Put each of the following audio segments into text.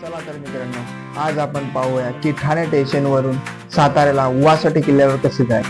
चला तर मित्रांनो आज आपण पाहूया की ठाणे स्टेशन वरून साताऱ्याला वासाठी किल्ल्यावर कसे जाय.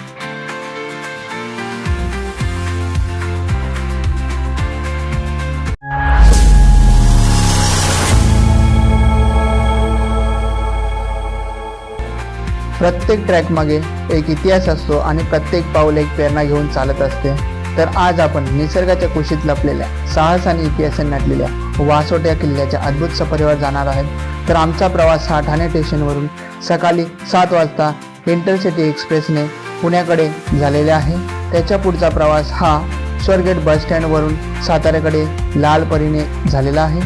प्रत्येक ट्रॅक मागे एक इतिहास असतो आणि प्रत्येक पाऊल एक प्रेरणा घेऊन चालत असते. तर आज आपण निसर्गाच्या कुशीत लपलेल्या साहस आणि इतिहासाने नटलेल्या वासोट्या किल्ल्याच्या अद्भुत सफरीवर जाणार आहेत. तर आमचा प्रवास हा ठाणे स्टेशनवरून सकाळी सात वाजता इंटरसिटी एक्सप्रेसने पुण्याकडे झालेला आहे. त्याच्या पुढचा प्रवास हा स्वर्गेट बस स्टँडवरून साताऱ्याकडे लालपरीने झालेला आहे.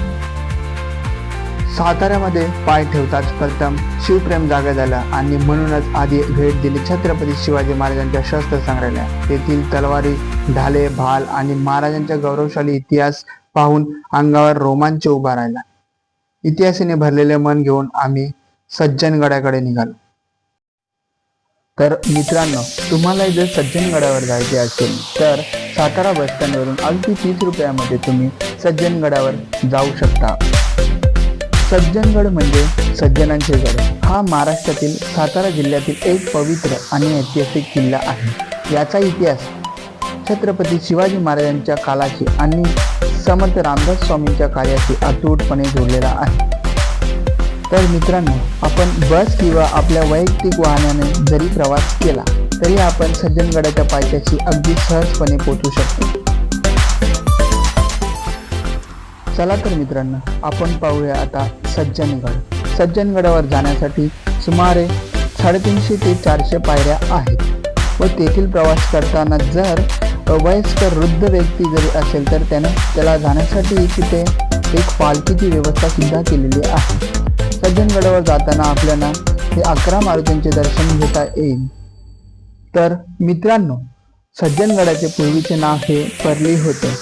साताऱ्यामध्ये पाय ठेवताच प्रथम शिवप्रेम जागा झाला आणि म्हणूनच आधी भेट दिली छत्रपती शिवाजी महाराजांच्या शस्त्र संग्रहालयात. तेथील तलवारी ढाले भाल आणि महाराजांच्या गौरवशाली इतिहास पाहून अंगावर रोमांच उभा राहिला. इतिहासाने भरलेले मन घेऊन आम्ही सज्जनगडाकडे निघालो. तर मित्रांनो तुम्हाला जर सज्जनगडावर जायचे असेल तर सातारा बस स्टँडवरून अगदी तीस रुपयामध्ये तुम्ही सज्जनगडावर जाऊ शकता. सज्जनगड म्हणजे सज्जनांचे गड हा महाराष्ट्रातील सातारा जिल्ह्यातील एक पवित्र आणि ऐतिहासिक किल्ला आहे. याचा इतिहास छत्रपती शिवाजी महाराजांच्या कालाची आणि समर्थ रामदास स्वामींच्या कार्याशी अतूटपणे जोडलेला आहे. तर मित्रांनो आपण बस किंवा आपल्या वैयक्तिक वाहनाने जरी प्रवास केला तरी आपण सज्जनगडाच्या पायथ्याशी अगदी सहजपणे पोचू शकतो. चला तर मित्रांनो आपण पाहूया आता सज्जनगड. सज्जनगडावर जाण्यासाठी सुमारे साडेतीनशे ते चारशे पायऱ्या आहेत. व तेथील प्रवास करताना जर वयस्कर वृद्ध व्यक्ती जरी असेल तर त्यानं त्याला जाण्यासाठी तिथे एक पालखीची व्यवस्था सुद्धा केलेली आहे. सज्जनगडावर जाताना आपल्याला हे अकरा मारुतींचे दर्शन घेता येईल. तर मित्रांनो सज्जनगडाचे पूर्वीचे नाव हे परली होते.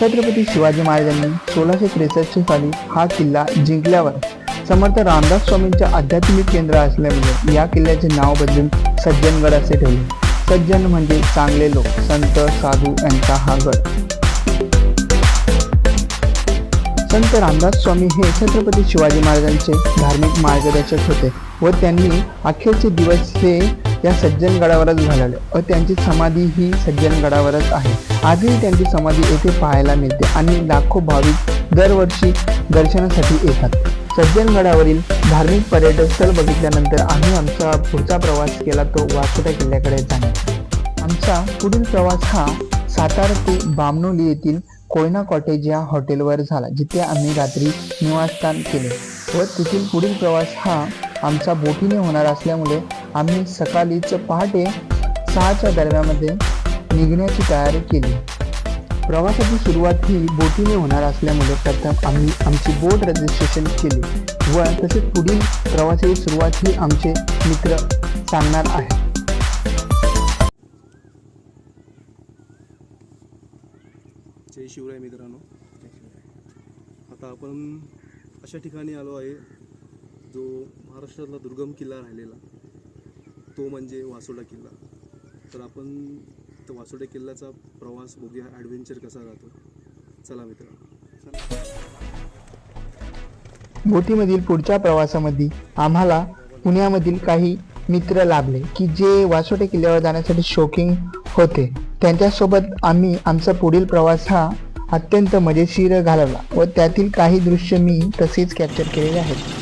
छत्रपती शिवाजी महाराजांनी सोळाशे त्रेसष्ट साली हा किल्ला जिंकल्यावर समर्थ रामदास स्वामींचे आध्यात्मिक केंद्र असल्यामुळे या किल्ल्याचे नाव बदलून सज्जनगड असे ठेवले. सज्जन म्हणजे चांगले लोक संत साधू यांचा हा गट. संत रामदास स्वामी हे छत्रपती शिवाजी महाराजांचे धार्मिक मार्गदर्शक होते व त्यांनी अखेरचे दिवस हे या सज्जनगडावरच घालवले व त्यांची समाधी ही सज्जनगडावरच आहे. आजही त्यांची समाधी येथे पाहायला मिळते आणि लाखो भाविक दरवर्षी दर्शनासाठी येतात. सज्जनगडावरील धार्मिक पर्यटन स्थळ बघितल्यानंतर आम्ही आमचा पुढचा प्रवास केला तो वासोटा किल्ल्याकडे झाला आमचा पुढील प्रवास हा सातारा ते बामनोली येथील कोयना कॉटेज या हॉटेलवर झाला जिथे आम्ही रात्री निवासस्थान केले. व तेथील पुढील प्रवास हा आमचा बोटीने होणार असल्यामुळे आम्ही सकाळीच पहाटे सहाच्या दरम्यानमध्ये निघण्याची तयारी केली. प्रवासाची सुरुवात ही बोटीने होणार असल्यामुळे प्रथम आम्ही आमची बोट रजिस्ट्रेशन केली. व तसेच पुढील प्रवासाची सुरुवात ही आमचे मित्र सांगणार आहे जय शिवराय मित्रांनो. आता आपण अशा ठिकाणी आलो आहे जो महाराष्ट्रातला दुर्गम किल्ला राहिलेला तो म्हणजे वासोडा किल्ला. तर आपण त्या वासोडा किल्ल्याचा प्रवास बघूया ॲडव्हेंचर कसा राहतो? चला मित्रांनो. बोटीमधील पुढच्या प्रवासामध्ये आम्हाला पुण्यामधील काही मित्र लाभले की जे वासोटे किल्ल्यावर जाण्यासाठी शौकिंग होते. त्यांच्यासोबत आम्ही आमचा पुढील प्रवास हा अत्यंत मजेशीर घालवला व त्यातील काही दृश्य मी तसेच कॅप्चर केलेले आहेत.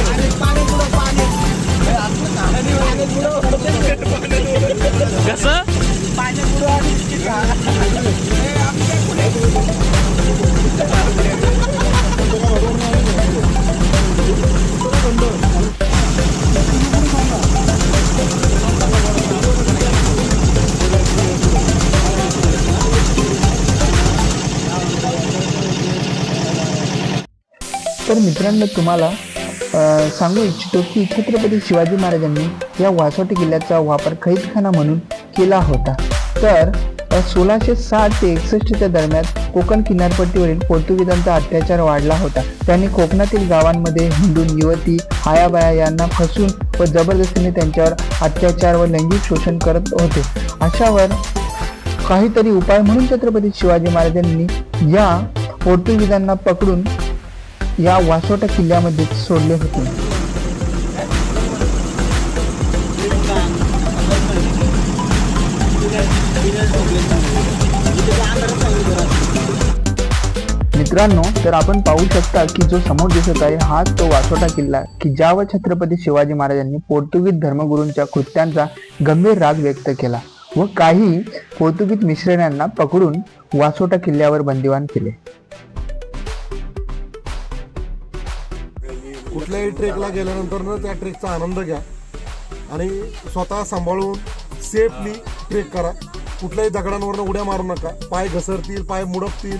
मित्रांनो तुम्हाला सांगू इच्छितो की छत्रपती शिवाजी महाराजांनी या वासोटी किल्ल्याचा वापर खैदखाना म्हणून केला होता. तर सोळाशे साठ ते एकसष्टच्या दरम्यान कोकण किनारपट्टीवरील पोर्तुगीजांचा अत्याचार वाढला होता. त्यांनी कोकणातील गावांमध्ये हिंदून युवती हायाबाया यांना फसून व जबरदस्तीने त्यांच्यावर अत्याचार व लैंगिक शोषण करत होते. अशावर काहीतरी उपाय म्हणून छत्रपती शिवाजी महाराजांनी या पोर्तुगीजांना पकडून या वासोटा किल्ल्यामध्ये सोडले होते. मित्रांनो तर आपण पाहू शकता की जो समोर दिसत आहे हा तो वासोटा किल्ला की ज्यावर छत्रपती शिवाजी महाराजांनी पोर्तुगीज धर्मगुरूंच्या कृत्यांचा गंभीर राग व्यक्त केला व काही पोर्तुगीज मिश्रण्यांना पकडून वासोटा किल्ल्यावर बंदिवान केले. कुठल्याही ट्रेकला गेल्यानंतर ना त्या ट्रेकचा आनंद घ्या. आणि स्वतः सांभाळून सेफली ट्रेक करा. कुठल्याही दगडांवरनं उड्या मारू नका. पाय घसरतील पाय मुडपतील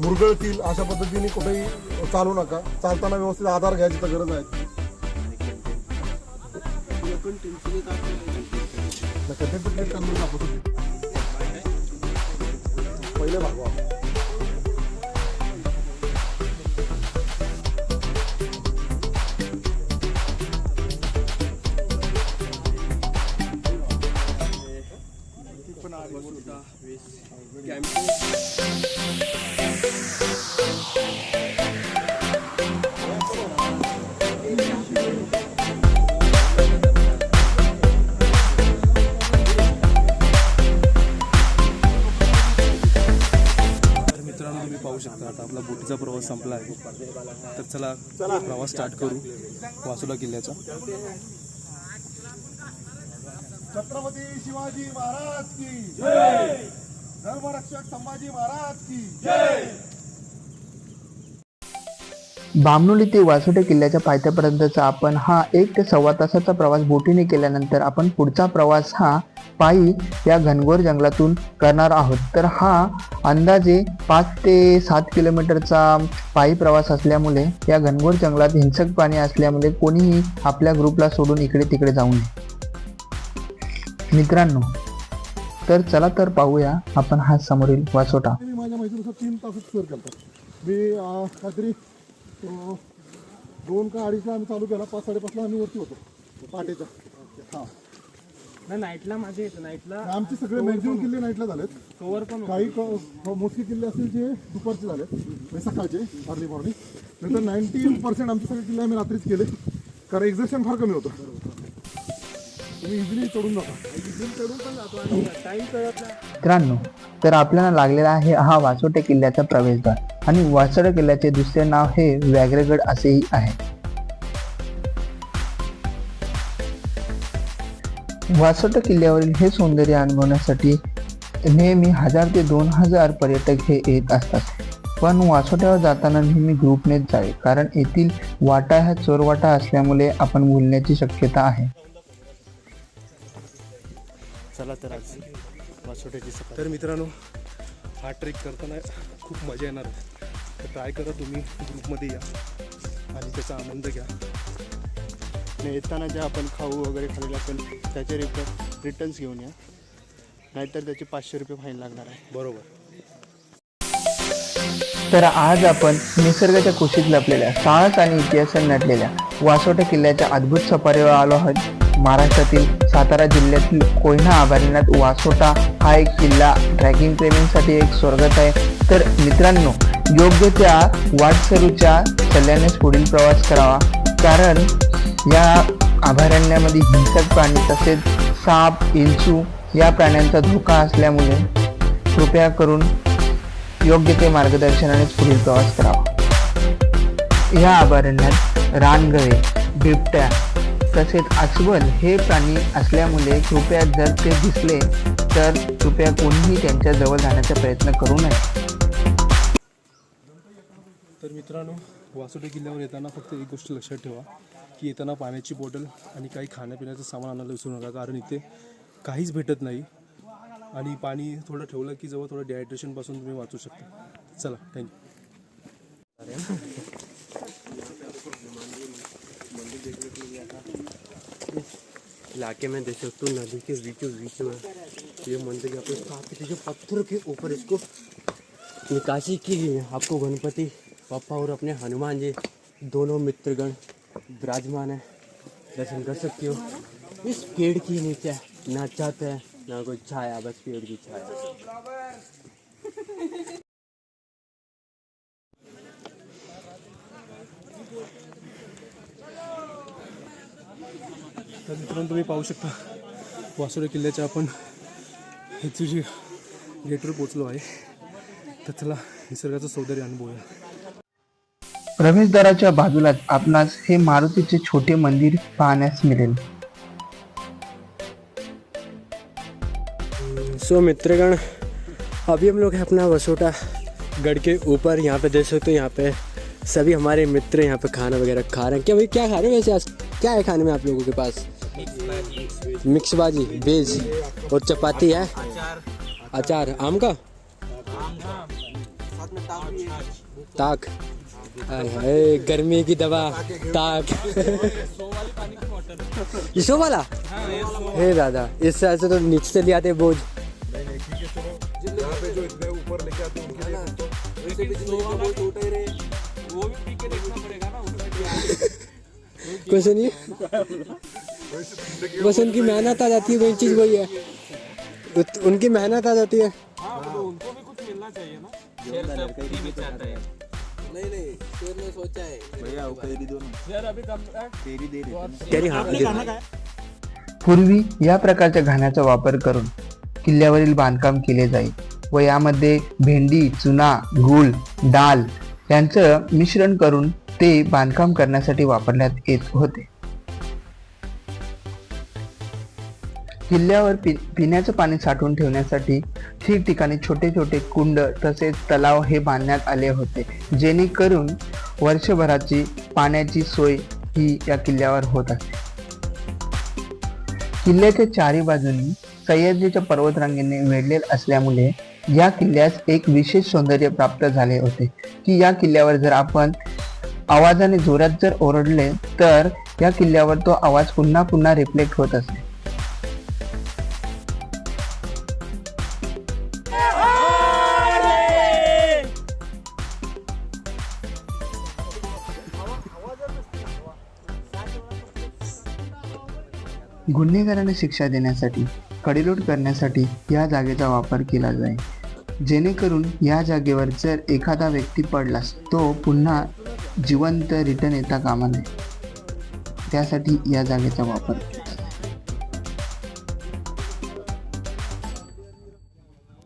मुरगळतील अशा पद्धतीने कुठेही चालू नका. चालताना व्यवस्थित आधार घ्यायची तर गरज आहे. पहिले भागवा. आपला बोटीचा प्रवास संपला आहे. तर चला प्रवास स्टार्ट करू वासुला किल्ल्याचा. छत्रपती शिवाजी महाराज की जय! धर्मरक्षक संभाजी महाराज की जय! बामणोली ते वासोटे किल्ल्याच्या पायथ्यापर्यंतचा आपण हा एक ते सव्वा तासाचा प्रवास बोटीने केल्यानंतर आपण पुढचा प्रवास हा पायी या घनघोर जंगलातून करणार आहोत. तर हा अंदाजे पाच ते सात किलोमीटरचा पायी प्रवास असल्यामुळे या घनघोर जंगलात हिंसक प्राणी असल्यामुळे कोणीही आपल्या ग्रुपला सोडून इकडे तिकडे जाऊ नये. मित्रांनो तर चला तर पाहूया आपण हा समोरील वासोटा. माझ्या माहितीनुसार तीन तासात सर केलता. मी काहीतरी दोन का अडीचला आम्ही चालू केला. पाच साडेपाचला आम्ही वरती होतो. पहाटेच्या हां. नाही नाईटला माझे येतं नाईटला आमचे सगळे मॅक्झिमम किल्ले नाईटला झालेत. कवर पण काही क- मोजके किल्ले असतील जे दुपारचे झाले म्हणजे सकाळचे अर्ली मॉर्निंग नंतर नाईन्टी पर्सेंट आमचे सगळे किल्ले आम्ही रात्रीच केले. कारण एक्झर्शन फार कमी होतं. तुम्ही इझिली चढून जाता. टाइम कळत नाही मित्रांनो तर आपल्याला लागलेला आहे हा वासोटे किल्ल्याचा प्रवेशद्वार. आणि वासोटे किल्ल्याचे दुसरे नाव हे व्याघ्रगड असेही आहे. वासोटे किल्ल्यावरील हे सौंदर्य अनुभवण्यासाठी नेहमी हजार ते दोन हजार पर्यटक हे येत असतात. पण वासोट्यावर जाताना नेहमी ग्रुपनेच जावे कारण येथील वाटा ह्या चोरवाटा असल्यामुळे आपण भुलण्याची शक्यता आहे. चला तर आज वासोट्याची सफारी. तर मित्रांनो हा ट्रेक करताना खूप मजा येणार आहे. तर ट्राय करा तुम्ही ग्रुपमध्ये या. आणि त्याचा आनंद घ्या. नाही येताना जे आपण खाऊ वगैरे खाल्लेलं असेल त्याचे रिटर्न रिटर्न्स घेऊन या. नाहीतर त्याचे पाचशे रुपये फाईन लागणार आहे. बरोबर. तर आज आपण निसर्गाच्या कुशीत लपलेल्या साहस आणि इतिहासात नटलेल्या वासोटा किल्ल्याच्या अद्भुत सफारीवर आलो आहोत. महाराष्ट्रातील सातारा जिल्ह्यातील कोयना अभयारण्यात वासोटा हा एक किल्ला ट्रॅकिंग प्रेमींसाठी एक स्वर्गत आहे. तर मित्रांनो योग्य त्या वाटसरूच्या सल्ल्यानेच पुढील प्रवास करावा. कारण या अभयारण्यामध्ये हिंसक प्राणी तसेच साप इंचू या प्राण्यांचा धोका असल्यामुळे कृपया करून योग्य ते मार्गदर्शनानेच पुढील प्रवास करावा या अभयारण्यात रानगळे बिबट्या तसेच अस्वल हे प्राणी असल्यामुळे कृपया जर ते दिसले तर कृपया कोणीही त्यांच्या जवळ जाण्याचा प्रयत्न करू नये. तर मित्रांनो वासुटे किल्ल्यावर येताना फक्त एक गोष्ट लक्षात ठेवा. की येताना पाण्याची बॉटल आणि काही खाण्यापिण्याचं सामान आणायला विसरू नका कारण इथे काहीच भेटत नाही. आणि पाणी थोडं ठेवलं की जवळ थोडं डिहायड्रेशनपासून तुम्ही वाचू शकता. चला थँक्यू इलाके में देख सकते हो नदी के बीचों बीच में ये मंदिर यहाँ पे स्थापित जो पत्थर के ऊपर इसको निकासी की गई है। आपको गणपति पप्पा और अपने हनुमान जी दोनों मित्रगण विराजमान है। दर्शन कर सकते हो। इस पेड़ के नीचे ना छत है ना कोई छाया बस पेड़ की छाया। तर मित्रांनो तुम्ही पाहू शकता वासुरे किल्ल्याच्या आपण जी गेटवर पोचलो आहे तर चला निसर्गाचं सौंदर्य अनुभवूया. प्रवेशद्वाराच्या बाजूलाच आपणास हे मारुतीचे छोटे मंदिर पाहण्यास मिळेल. सो मित्रगण अभी हम लोग हैं अपना वसोटा गढ़ के ऊपर यहाँ पे देख सकते हो यहाँ पे सभी हमारे मित्र यहाँ पे खाना वगैरह खा रहे हैं। क्या भाई क्या खा रहे हैं वैसे आज? क्या है खाने में आप लोगों के पास? मिक्स भाजी वेज और चपाती है? अचार। आम का? ताक। हाय हाय गर्मी की दवा, ताक। इसो वाला? हे दादा इससे ऐसे तो नीचे से ले आते बोझ। कुछ नहीं। बस उनकी मेहनत आ जाती है, वही चीज़ वही है। उनकी मेहनत आ जाती है। तेरी हाँ दे- पूर्वी या प्रकारच्या घाण्याचा वापर करून किल्ल्यावरील बांधकाम केले जाई व यामध्ये भेंडी चुना गूळ डाल यांचं मिश्रण करून ते बांधकाम करण्यासाठी वापरण्यात येत होते. किल्ल्यावर पि पिण्याचं पाणी साठवून ठेवण्यासाठी ठिकठिकाणी छोटे छोटे कुंड तसेच तलाव हे बांधण्यात आले होते जेणेकरून वर्षभराची पाण्याची सोय ही या किल्ल्यावर होत असते किल्ल्याच्या चारी बाजूनी सह्याद्रीच्या पर्वतरांगेने वेढलेले असल्यामुळे या किल्ल्यास एक विशेष सौंदर्य प्राप्त झाले होते की या किल्ल्यावर जर आपण आवाजाने जोरात जर ओरडले तर या किल्ल्यावर तो आवाज पुन्हा पुन्हा रिफ्लेक्ट होत असे. गुन्हेगारांना शिक्षा देण्यासाठी कडेलोट करण्यासाठी या जागेचा वापर केला जाईल. जेणेकरून या जागेवर जर एखादा व्यक्ती पडलास तो पुन्हा जिवंत रिटर्न येता कामा नये. त्यासाठी या जागेचा वापर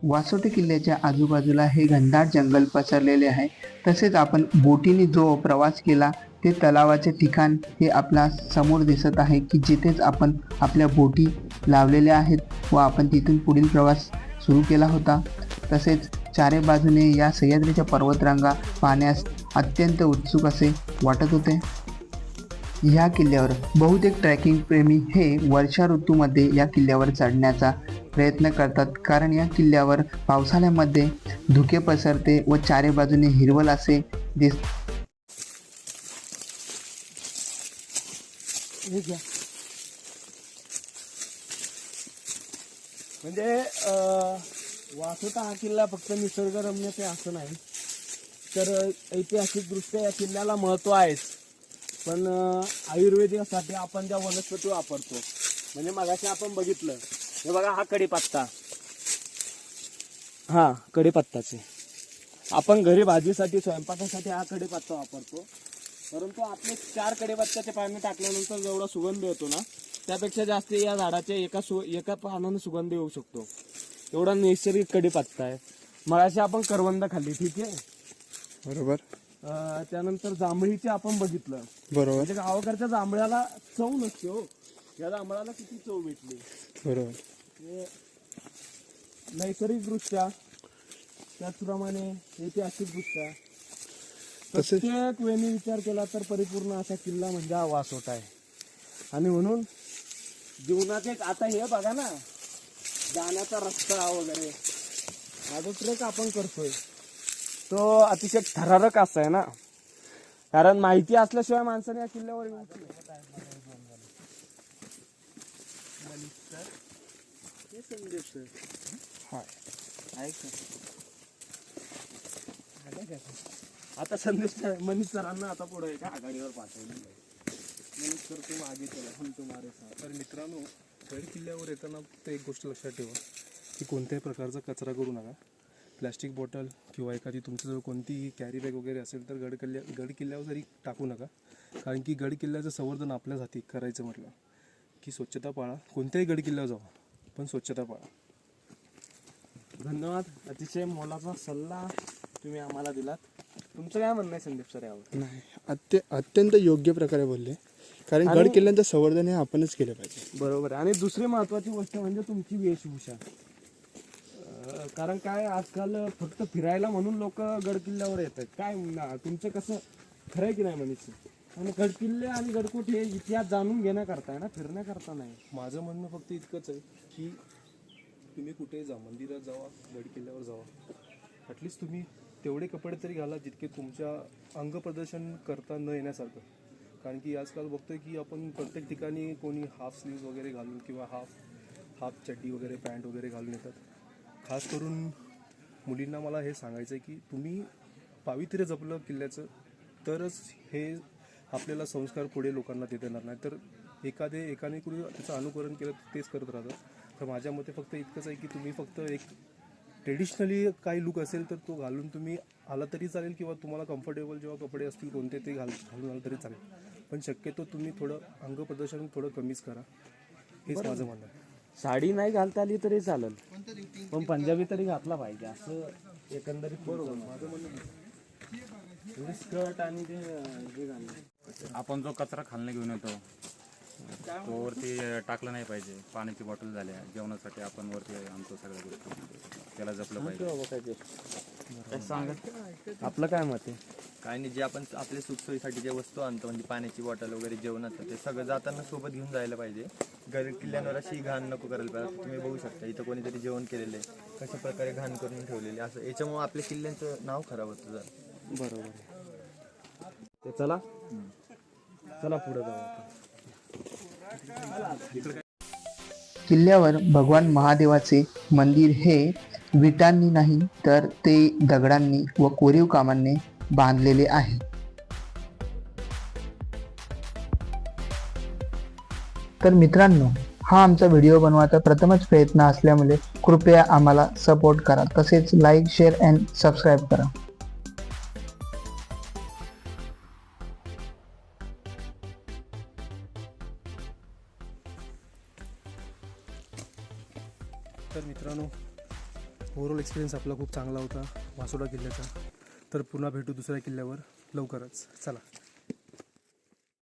वासोटे किल्ल्याच्या आजूबाजूला हे घनदाट जंगल पसरलेले आहे. तसेच आपण बोटीने जो प्रवास केला ते तलावाचे ठिकाण हे आपल्यासमोर दिसत आहे की जिथेच आपण आपल्या बोटी लावलेल्या आहेत व आपण तिथून पुढील प्रवास सुरू केला होता. तसेच चारे बाजूने या सह्याद्रीच्या पर्वतरांगा पाहण्यास अत्यंत उत्सुक असे वाटत होते. ह्या किल्ल्यावर बहुतेक ट्रॅकिंग प्रेमी हे वर्षा ऋतूमध्ये या किल्ल्यावर चढण्याचा प्रयत्न करतात. कारण या किल्ल्यावर पावसाळ्यामध्ये धुके पसरते व चारे बाजूने हिरवल असे दिस म्हणजे अं, वासोटा हा किल्ला फक्त निसर्गरम्य ते असं नाही. तर ऐतिहासिकदृष्ट्या या किल्ल्याला महत्त्व आहेच. पण अं, आयुर्वेदिकसाठी आपण ज्या वनस्पती वापरतो म्हणजे मगाशी आपण बघितलं हे बघा हा कढीपत्ता. हा कढीपत्ताचे. आपण घरी भाजीसाठी स्वयंपाकासाठी हा कढीपत्ता वापरतो. परंतु आपले चार कढीपत्त्याचे पाणी टाकल्यानंतर जेवढा सुगंध येतो ना त्यापेक्षा जास्त या झाडाच्या एका सु एका पानानं सुगंध येऊ शकतो. एवढा नैसर्गिक कढीपत्ता आहे. मगाशी आपण करवंद खाल्ली ठीक आहे? बरोबर. अं, त्यानंतर जांभळीचे आपण बघितलं. बरोबर. म्हणजे गावाकडच्या जांभळ्याला चव नसते हो. या जांभळाला किती चव भेटली? बरोबर. नैसर्गिकदृष्ट्या त्याचप्रमाणे ऐतिहासिकदृष्ट्या तसेच प्रत्येक वेळी विचार केला तर परिपूर्ण असा किल्ला म्हणजे हा वासोटा आहे. आणि म्हणून जीवनात एक आता हे बघा ना जाण्याचा रस्ता वगैरे. हा जो ट्रेक आपण करतोय. तो अतिशय थरारक असा आहे ना. कारण माहिती असल्याशिवाय माणसाने या किल्ल्यावर येऊ. हे सर हाय. ऐक आता संदेश मनीष सरांना आता पुढे एका आघाडीवर पाठवलं. मनीष सर तू मागे चला. हम तुम्हारे साथ तर मित्रांनो गड किल्ल्यावर येताना फक्त एक गोष्ट लक्षात ठेवा की कोणत्याही प्रकारचा कचरा करू नका. प्लॅस्टिक बॉटल किंवा एखादी तुमच्याजवळ कोणतीही कॅरी बॅग वगैरे असेल तर गड किल्ल्या गड किल्ल्यावर जरी टाकू नका. कारण की गड किल्ल्याचं संवर्धन आपल्याच हाती करायचं म्हटलं की स्वच्छता पाळा. कोणत्याही गड किल्ल्यावर जावा पण स्वच्छता पाळा. धन्यवाद. अतिशय मोलाचा सल्ला तुम्ही आम्हाला दिलात. तुमचं काय म्हणणं आहे संदीप सर यावर? नाही अत्य अत्यंत योग्य प्रकारे बोलले. कारण गड किल्ल्यांचं संवर्धन हे आपणच केलं पाहिजे. बरोबर. आहे आणि दुसरी महत्वाची गोष्ट म्हणजे तुमची वेशभूषा. अं, कारण काय आजकाल फक्त फिरायला म्हणून लोक गड किल्ल्यावर येतात काय ना- तुमचं कसं खरं आहे की नाही मनीष? आणि गड किल्ले आणि गडकोट हे इतिहास जाणून घेण्याकरता आहे ना फिरण्याकरता नाही. माझं म्हणणं फक्त इतकंच आहे की तुम्ही कुठे जा मंदिरात जावा गड किल्ल्यावर जावा ॲटलिस्ट तुम्ही तेवढे कपडे तरी घाला जितके तुमच्या अंग प्रदर्शन करता न येण्यासारखं. कारण की आजकाल बघतोय की आपण प्रत्येक ठिकाणी कोणी हाफ स्लीव्ज वगैरे घालून किंवा हाफ हाफ चड्डी वगैरे पॅन्ट वगैरे घालून येतात. खास करून मुलींना मला हे सांगायचं आहे की तुम्ही पावित्र्य जपलं किल्ल्याचं तरच हे आपल्याला संस्कार पुढे लोकांना देता येणार नाही. तर एखादे एकाने कुणी त्याचं अनुकरण केलं तर तेच करत राहतं. तर माझ्या मते फक्त इतकंच आहे की तुम्ही फक्त एक ट्रेडिशनली काही लुक असेल तर तो घालून तुम्ही आला तरी चालेल किंवा तुम्हाला कम्फर्टेबल जेव्हा कपडे असतील कोणते ते घाल घालून आलं तरी चालेल. पण शक्यतो तुम्ही थोडं अंग प्रदर्शन थोडं कमीच करा. हेच माझं म्हणणं आहे. साडी नाही घालता आली तरी चालेल. पण पंजाबी तरी घातला पाहिजे. असं एकंदरीत बरोबर. माझं म्हणणं स्कर्ट आणि ते हे घालणं. आपण जो कचरा खालनं घेऊन येतो तो वरती टाकला नाही पाहिजे. पाण्याची बॉटल झाल्या जेवणासाठी आपण वरती आणतो सगळ्या गोष्टी. त्याला जपलं पाहिजे. आपलं काय मत आहे? काय नाही जे आपण आपल्या सुखसोयीसाठी जे वस्तू आणतो म्हणजे पाण्याची बॉटल वगैरे जेवणाचं ते सगळं जाताना सोबत घेऊन जायला पाहिजे. घर किल्ल्यांवर अशी घाण नको करायला पाहिजे. तुम्ही बघू शकता इथं कोणीतरी जेवण केलेलं आहे. कशा प्रकारे घाण करून ठेवलेले असं याच्यामुळे आपल्या किल्ल्यांचं नाव खराब होतं जर. बरोबर आहे. ते चला. चला पुढे जाऊ आपण. किल्ल्यावर भगवान महादेवाचे मंदिर हे विटांनी नाही तर ते दगडांनी व कोरीव कामांनी बांधलेले आहे. तर मित्रांनो हा आमचा व्हिडिओ बनवायचा प्रथमच प्रयत्न असल्यामुळे कृपया आम्हाला सपोर्ट करा. तसेच लाईक शेअर अँड सबस्क्राईब करा. एक्सपिरियन्स आपला खूप चांगला होता वासोडा किल्ल्याचा. तर पुन्हा भेटू दुसऱ्या किल्ल्यावर. लवकरच. चला.